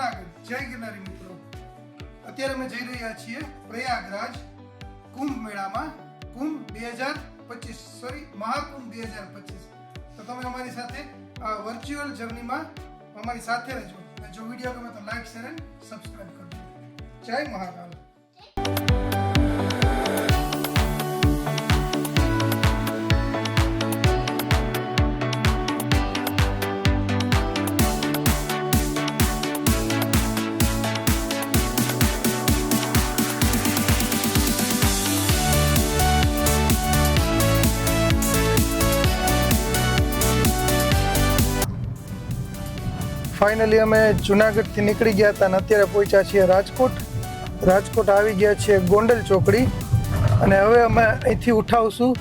જુનાગઢ. જય ગિરનારી મિત્રો. અત્યારે અમે જઈ રહ્યા છીએ પ્રયાગરાજ કુંભ મેળામાં. કુંભ બે હજાર પચીસ સોરી મહાકુંભ બે હજાર પચીસ તો તમે અમારી સાથે આ વર્ચ્યુઅલ જર્નીમાં અમારી સાથે રહેજો. જો વીડિયો ગમે તો લાઈક શેર એન્ડ સબસ્ક્રાઈબ કરજો. જય મહાકાલ. ફાઇનલી અમે જુનાગઢથી નીકળી ગયા હતા અને અત્યારે પહોંચ્યા છીએ રાજકોટ. રાજકોટ આવી ગયા છીએ ગોંડલ ચોકડી. અને હવે અમે અહીંથી ઉઠાવશું.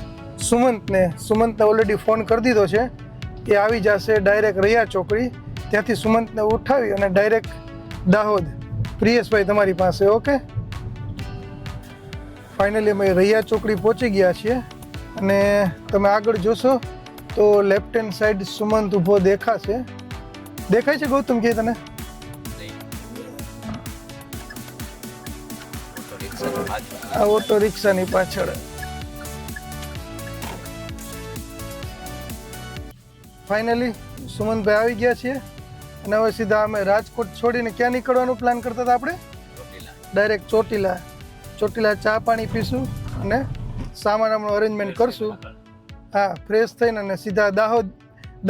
સુમંતને સુમંતને ઓલરેડી ફોન કરી દીધો છે એ આવી જશે ડાયરેક્ટ રૈયા ચોકડી. ત્યાંથી સુમંતને ઉઠાવી અને ડાયરેક્ટ દાહોદ. પ્રિયેશભાઈ તમારી પાસે ઓકે ફાઇનલી અમે રૈયા ચોકડી પહોંચી ગયા છીએ. અને તમે આગળ જોશો તો લેફ્ટ હેન્ડ સાઈડ સુમંત ઊભો દેખાશે. દેખાય છે ગૌતમ કે તને? આ ઓટો રિક્ષાની પાછળ. ફાઇનલી સુમંતભાઈ આવી ગયા છીએ અને હવે સીધા અમે રાજકોટ છોડીને ક્યાં નીકળવાનું પ્લાન કરતા હતા આપણે? ડાયરેક્ટ ચોટીલા. ચોટીલા ચા પાણી પીશું અને સામાન આપણું અરેન્જમેન્ટ કરશું. હા ફ્રેશ થઈને અને સીધા દાહોદ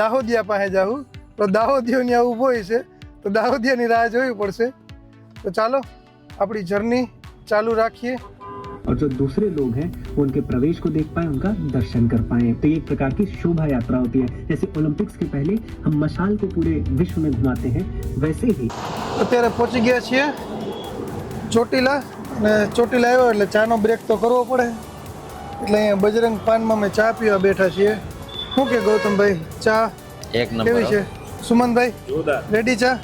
દાહોદિયા પાસે જાઉં. તો દાહોદિયોની આવું ઊભો હોય છે તો દાહોદિયાની રાહ જોવી પડશે તો ચાલો આપણી જર્ની ચાલુ રાખીએ और जो दूसरे लोग हैं वो उनके प्रवेश को देख पाए उनका दर्शन कर पाए तो ये एक प्रकार की शोभा यात्रा होती है जैसे ओलंपिक्स के पहले हम मशाल को पूरे विश्व में घुमाते हैं वैसे ही અત્યારે પહોંચી ગયા છીએ ચોટીલા અને ચોટીલા આવ્યો એટલે ચાનો બ્રેક તો કરવો પડે એટલે અહીંયા બજરંગ પાનમાં અમે ચા પીવા બેઠા છીએ શું કે ગૌતમભાઈ ચા એક કેવી નંબર છે સુમનભાઈ રેડી ચા?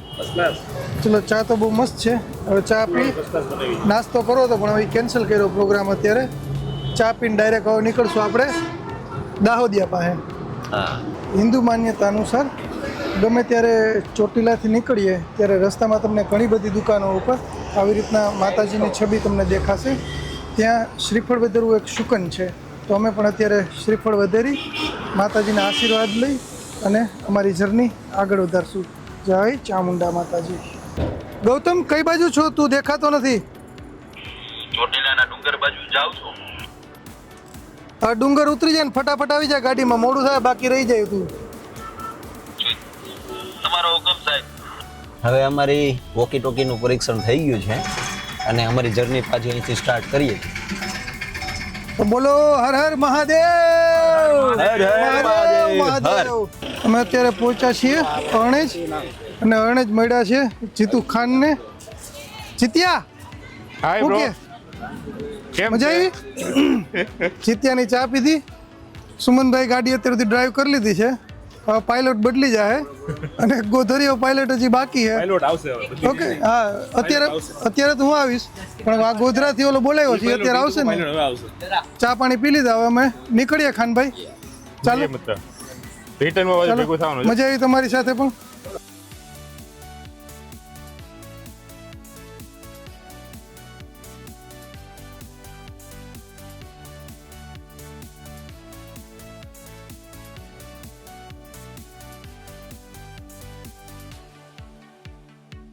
ચલો ચા તો બહુ મસ્ત છે. હવે ચા પી નાસ્તો કરો તો પણ હવે કેન્સલ કર્યો પ્રોગ્રામ અત્યારે. ચા પીને ડાયરેક્ટ હવે નીકળશું આપણે દાહોદિયા પાસે. હિન્દુ માન્યતા અનુસાર ગમે ત્યારે ચોટીલાથી નીકળીએ ત્યારે રસ્તામાં તમને ઘણી બધી દુકાનો ઉપર આવી રીતના માતાજીની છબી તમને દેખાશે. ત્યાં શ્રીફળ વધેરું એક શુકન છે. તો અમે પણ અત્યારે શ્રીફળ વધેરી માતાજીના આશીર્વાદ લઈ અને અમારી જર્ની આગળ વધારશું. જય ચામુંડા માતાજી. ગૌતમ કઈ બાજુ છો? તું દેખાતો નથી. ચોટીલાના ડુંગર બાજુ જાવ છો. આ ડુંગર ઉતરી જાય ને ફટાફટ આવી જાય ગાડીમાં. મોડું થાય બાકી રહી જાય તું. તમારો હુકમ સાહેબ. હવે અમારી વોકી ટોકીનું પરીક્ષણ થઈ ગયું છે અને અમારી જર્ની પાછી અહીંથી સ્ટાર્ટ કરીએ તો બોલો હર હર મહાદેવ! હર હર મહાદેવ, મહાદેવ અમે અત્યારે પહોંચ્યા છીએ અણેજ અને અણેજ મળ્યા છે જીતુ ખાનને. જીત્યા? હાય બ્રો કેમ મજા? આવી? જીત્યાની ચા પીધી. સુમનભાઈ ગાડી અત્યારે સુધી ડ્રાઈવ કરી લીધી છે. હવે પાયલોટ બદલી જાય અને ગોધરીઓ પાયલોટ હજી બાકી છે. ઓકે હા અત્યારે અત્યારે તો હું આવીશ. પણ આ ગોધરાથી ઓલો બોલાવ્યો છે અત્યારે આવશે ને. ચા પાણી પી લીધા હવે અમે. નીકળીએ ખાનભાઈ. ચાલો. રિટર્નમાં પાછું ભેગું ચાલો થવાનું છે મજા આવી તમારી સાથે પણ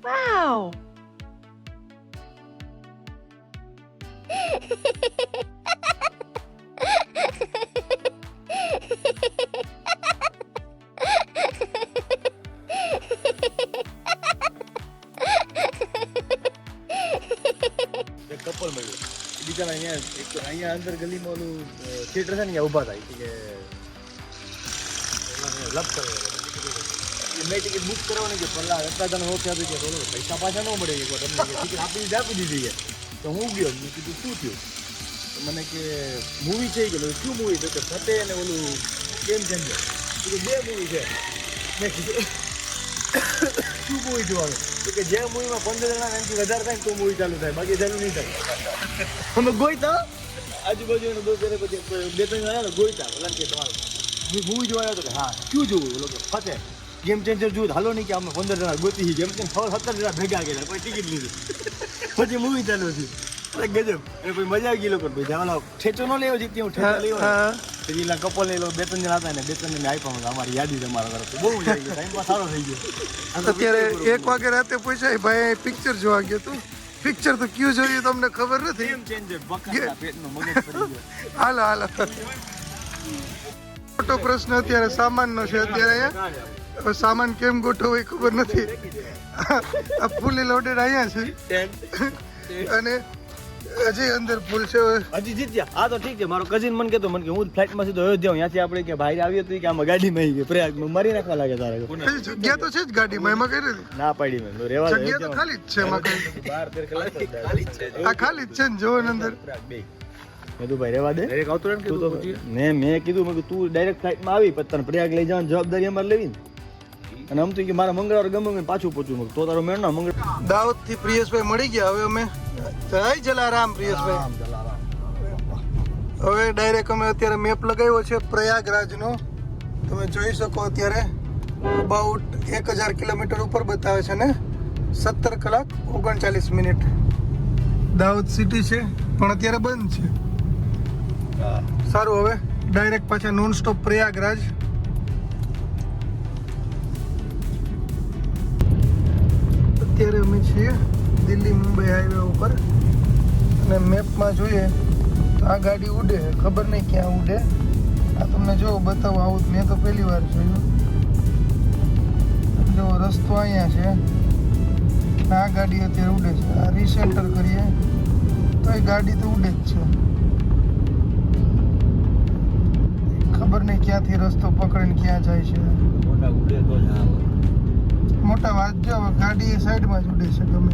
Wow! અહીંયા અંદર ગલીમાં ઓલું થિયેટર છે ને અહીંયા ઊભા થાય. કે લપ કરે. મેં ટિકિટ બુક કરવાની કે પહેલા એટલા તને હોકે આપી કે પૈસા પાછા ન મળે એક વાર. તમને ટિકિટ આપી દીધી આપી દીધી છે. તો હું ગયો મેં કીધું શું થયું? તો મને કે મૂવી છે. કે શું મૂવી છે? કે ફતે અને ઓલું ગેમ ચેન્જર કીધું બે મૂવી છે. મેં કીધું શું મૂવી જોવાનું તો કે જે મૂવીમાં પંદર જણા એમથી વધારે થાય તો મૂવી ચાલુ થાય બાકી ચાલુ નહીં થાય. અમે ગોઈતા આજુબાજુ બે ત્રણ જણા ને ગોઈતા ઓલા કે તમારું. મૂવી જોવા આવ્યો હતો કે હા શું જોવું? લોકો ફતે ગેમ ચેન્જર જોયું હાલો નહીં કે અમે પંદર જણા ગોતી ગેમ ચેન્જ છ સત્તર જણા ભેગા ગયેલા પછી ટિકિટ લીધી. પછી મૂવી ચાલુ હતી અરે ગજબ. અને પછી મજા આવી ગઈ લોકો ભાઈ જવાનો ઠેચો ન લેવો જીતી હું ઠેચો લેવો. પછી એલા કપલ લઈ લો બે ત્રણ જણા હતા ને બે ત્રણ જણા આપ્યા અમારી યાદી છે અમારા તરફથી. બહુ મજા આવી ગઈ. ટાઈમ સારો થઈ ગયો. અત્યારે એક વાગે રાતે પૂછાય ભાઈ પિક્ચર જોવા ગયો તું? પિક્ચર તો ક્યુ જોયું તમને ખબર નથી? હાલો હાલો. મોટો પ્રશ્ન અત્યારે સામાનનો છે અત્યારે અહીંયા. સામાન કેમ ગોઠવો એ ખબર નથી. આ ફૂલી લોડેડ અહીંયા છે. અને હજી અંદર ફૂલ છે હજી જીત્યા? આ તો ઠીક છે. મારો કઝિન મને કહેતો મને કે હું ફ્લાઇટમાં સીધો અયોધ્યા ત્યાંથી આપણે કે ભાઈ આવીએ તો કે આમાં ગાડીમાં આવી ગયો પ્રયાગમાં મારી નાખવા લાગે તારે જગ્યા તો છે જ ગાડીમાં એમાં કઈ નથી. ના પાડી મેં તો રેવા જગ્યા તો ખાલી જ છે એમાં કઈ. બાર તેર કલાક જ છે. આ ખાલી જ છે ને જોવો અંદર. પ્રયાગ બે. મેં ભાઈ રેવા દે. તું તો ને મેં કીધું મેં તું ડાયરેક્ટ ફ્લાઇટમાં આવી પછી તને પ્રયાગ લઈ જવાની જવાબદારી અમારે લેવી ને. અને આમ તો કે મારા મંગળવાર ગમે મેં પાછું પહોંચું. મેં તો તારો મેળ ના મંગળ દાહોદથી પ્રિયેશભાઈ મળી ગયા હવે અમે. જય જલારામ પ્રિયેશભાઈ હવે ડાયરેક્ટ અમે અત્યારે મેપ લગાવ્યો છે પ્રયાગરાજનો. તમે જોઈ શકો અત્યારે અબાઉટ એક હજાર કિલોમીટર ઉપર બતાવે છે ને સત્તર કલાક ઓગણચાલીસ મિનિટ. દાહોદ સિટી છે પણ અત્યારે બંધ છે. સારું હવે ડાયરેક્ટ પાછા નોન સ્ટોપ પ્રયાગરાજ. અત્યારે અમે છીએ દિલ્હી, મુંબઈ હાઈવે ઉપર. અને મેપમાં જોઈએ તો આ ગાડી ઉડે. ખબર નહીં ક્યાં ઉડે. આ તમને જો બતાવો, આવું મેં તો પહેલી વાર જોયું. જો રસ્તો અહીંયા છે. આ ગાડી અત્યારે ઉડે છે. આ રિસેન્ટર કરીએ. તો એ ગાડી તો ઉડે જ છે. ખબર નહીં ક્યાંથી રસ્તો પકડીને ક્યાં જાય છે. મોટા વાત જો ગાડી એ સાઈડમાં જ ઉડે છે ગમે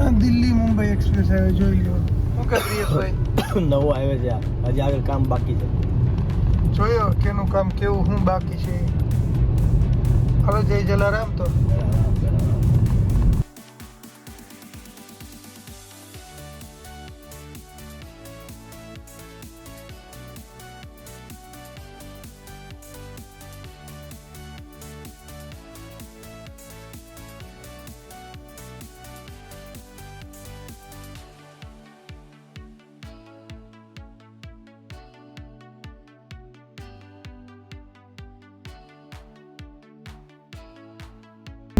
આ દિલ્હી મુંબઈ એક્સપ્રેસ આવે જોઈ લો. શું કે ભાઈ નવો આવે છે આ. હજી આગળ કામ બાકી છે. જોયો કેનું કામ કેવું શું બાકી છે હવે જય જલારામ તો.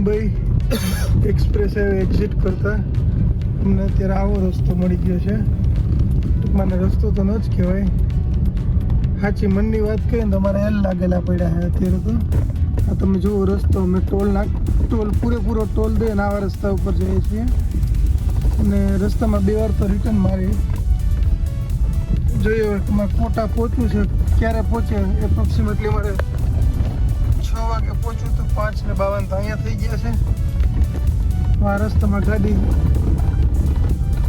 મુંબઈ એક્સપ્રેસ હાઈવે એક્ઝિટ કરતા. અમને અત્યારે આવો રસ્તો મળી ગયો છે. ટૂંકમાં રસ્તો તો ન જ કહેવાય. સાચી મનની વાત કહીએ ને તમારે એલ લાગેલા પડ્યા છે અત્યારે તો. આ તમે જુઓ રસ્તો, અમે ટોલ નાખ, ટોલ પૂરેપૂરો ટોલ દે ને આવા રસ્તા ઉપર જઈએ છીએ. અને રસ્તામાં બે વાર તો રિટર્ન મારી. જોઈએ કોટા પહોંચવું છે, ક્યારે પહોંચે એપ્રોક્સિમેટલી મારે છ વાગે પહોંચું તો પાંચ ને બાવન તો અહીંયા થઈ ગયા છે. આ રસ્તામાં ગાડી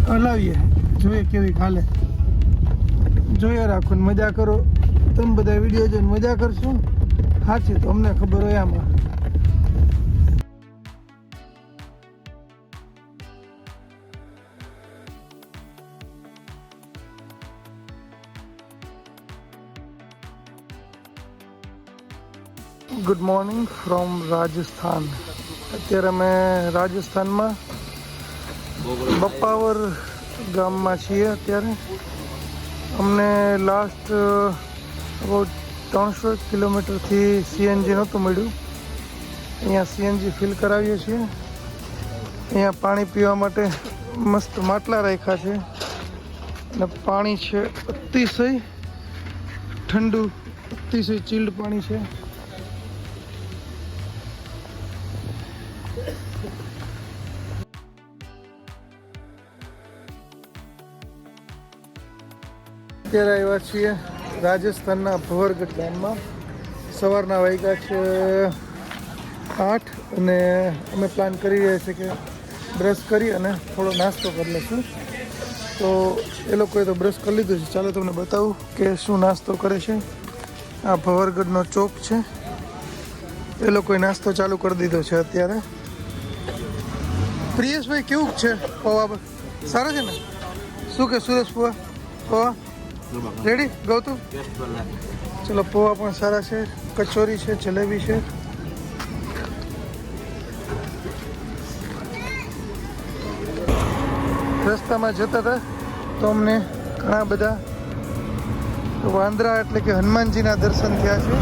હલાવીએ. જોઈએ કેવી ખાલે જોઈએ રાખો ને મજા કરો. તમે બધા વીડિયો જોઈને મજા કરશો? સાચી તો અમને ખબર હોય આમાં. ગુડ મોર્નિંગ ફ્રોમ રાજસ્થાન અત્યારે અમે રાજસ્થાનમાં બપાવર ગામમાં છીએ અત્યારે. અમને લાસ્ટ અબાઉટ ત્રણસો કિલોમીટરથી સીએનજી નહોતું મળ્યું. અહીંયા સીએનજી ફિલ કરાવીએ છીએ. અહીંયા પાણી પીવા માટે મસ્ત માટલા રાખ્યા છે. અને પાણી છે અતિશય ઠંડુ, અતિશય ચીલ્ડ પાણી છે. અત્યારે આવ્યા છીએ રાજસ્થાનના ભવરગઢ ગામમાં. સવારના વાગ્યા છે આઠ અને અમે પ્લાન કરી રહ્યા છીએ કે બ્રશ કરી અને થોડો નાસ્તો કરી લઈશું. તો એ લોકોએ તો બ્રશ કરી લીધું છે. ચાલો તમને બતાવું કે શું નાસ્તો કરે છે. આ ભવરગઢનો ચોક છે. એ લોકોએ નાસ્તો ચાલુ કરી દીધો છે અત્યારે. પ્રિયેશભાઈ કેવું છે પવા સારા છે ને? શું કે સુરેશ પવા? પૌવા? રેડી ગૌતમ? ચલો પોવા પણ સારા છે કચોરી છે જલેબી છે. રસ્તામાં જતા હતા તો અમને ઘણા બધા વાંદરા એટલે કે હનુમાનજીના દર્શન થયા છે.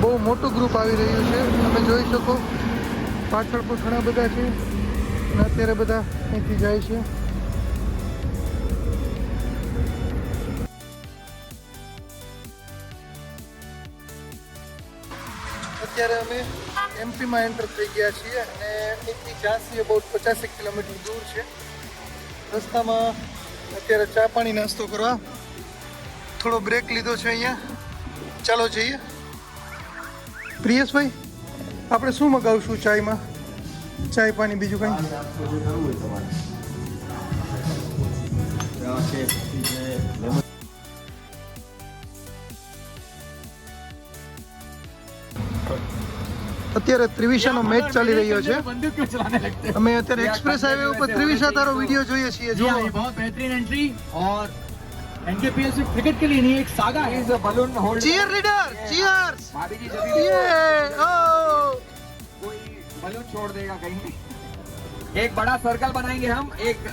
બહુ મોટું ગ્રુપ આવી રહ્યું છે. તમે જોઈ શકો પાછળ પણ ઘણા બધા છે. અને અત્યારે બધા અહીંથી જાય છે. અત્યારે અમે એમપીમાં એન્ટર થઈ ગયા છીએ અને અહીંથી ઝાંસી અબાઉટ પચાસેક કિલોમીટર દૂર છે. રસ્તામાં અત્યારે ચા પાણી નાસ્તો કરવા થોડો બ્રેક લીધો છે અહીંયા. ચાલો જઈએ. પ્રિયેશભાઈ, આપણે શું મગાવશું ચાયમાં? ચાય પાણી બીજું કંઈ? અત્યારે ત્રિવિશાનો મેચ ચાલી રહ્યો છે અમે અત્યારે એક્સપ્રેસ હાઈવે ઉપર ત્રિવિશા તારો વિડીયો જોઈએ છીએ जी हाँ, ये જો बहुत बेहतरीन एंट्री और एनकेपीएल सिर्फ क्रिकेट के लिए नहीं एक सागा है balloon hold cheer leader cheers भाभी जी जब भी ये ઓ कोई बलून छोड़ देगा कहीं एक बड़ा सर्कल बनाएंगे हम एक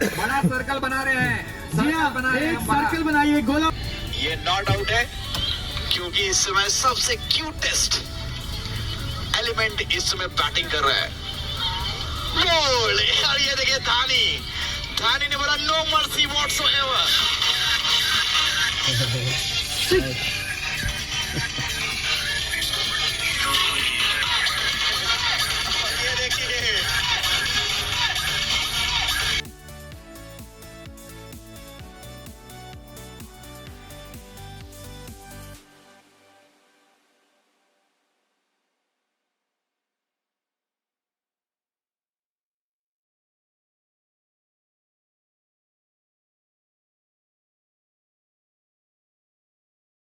बड़ा सर्कल बना रहे हैं सर्कल बना रहे हैं एक सर्कल बनाइए गोला ये नॉट आउट है क्योंकि इस समय सबसे क्यूटेस्ट एलिमेंट इस समय बैटिंग कर रहा है। बोल और ये देखिए धानी। धानी ने बोला नो मर्सी व्हाट्सएवर